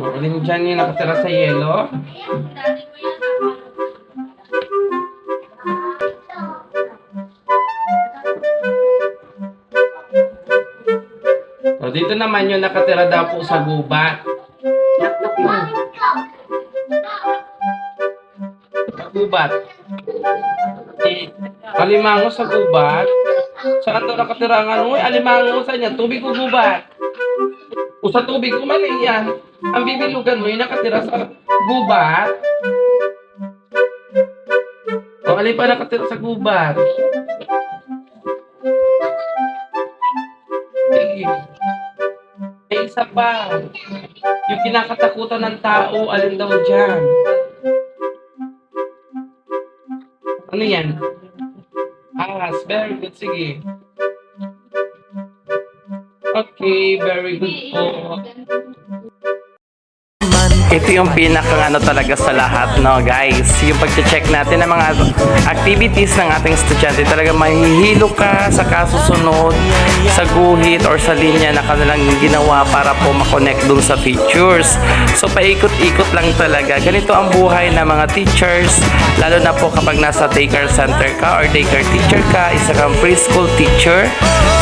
Alin dyan yung nakatira sa yelo? O, dito naman yung nakatira daw po sa gubat. Sa gubat. Eh, alimango sa gubat. Saan daw nakatira ang ano? Alimango sa niya. Tubig o gubat? O sa tubig, umaling yan. Ang bibilugan mo yung nakatira sa gubat. O, alin pa nakatira sa gubat? Sige. May isa pa. Yung kinakatakutan ng tao, alin daw dyan? Ano yan? Ahas. Very good. Sige. Okay, very good po. Ito yung pinakang ano talaga sa lahat, no, guys. Yung pag-check natin ng mga activities ng ating estudyante, talaga mahihilo ka sa kasusunod, sa guhit or sa linya na kanilang ginawa para po makonect dun sa features. So, paikot-ikot lang talaga. Ganito ang buhay ng mga teachers, lalo na po kapag nasa daycare center ka or daycare teacher ka, isa kang preschool teacher.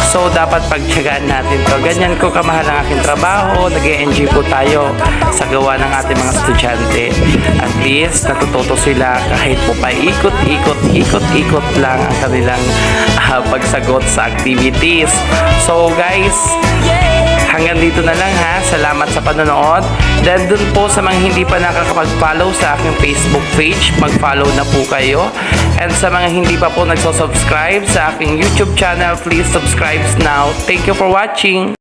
So, dapat pagtsagaan natin to. Ganyan ko kamahal ang aking trabaho. nag enjoy po tayo sa gawa ng ating mga estudyante. At least, natututo sila kahit po pa ikot-ikot, ikot-ikot lang ang kanilang ah, pagsagot sa activities. So, guys, hanggang dito na lang ha. Salamat sa panonood. Then dun po sa mga hindi pa nakakapag-follow sa aking Facebook page, mag-follow na po kayo. And sa mga hindi pa po nagso-subscribe sa aking YouTube channel, please subscribe now. Thank you for watching.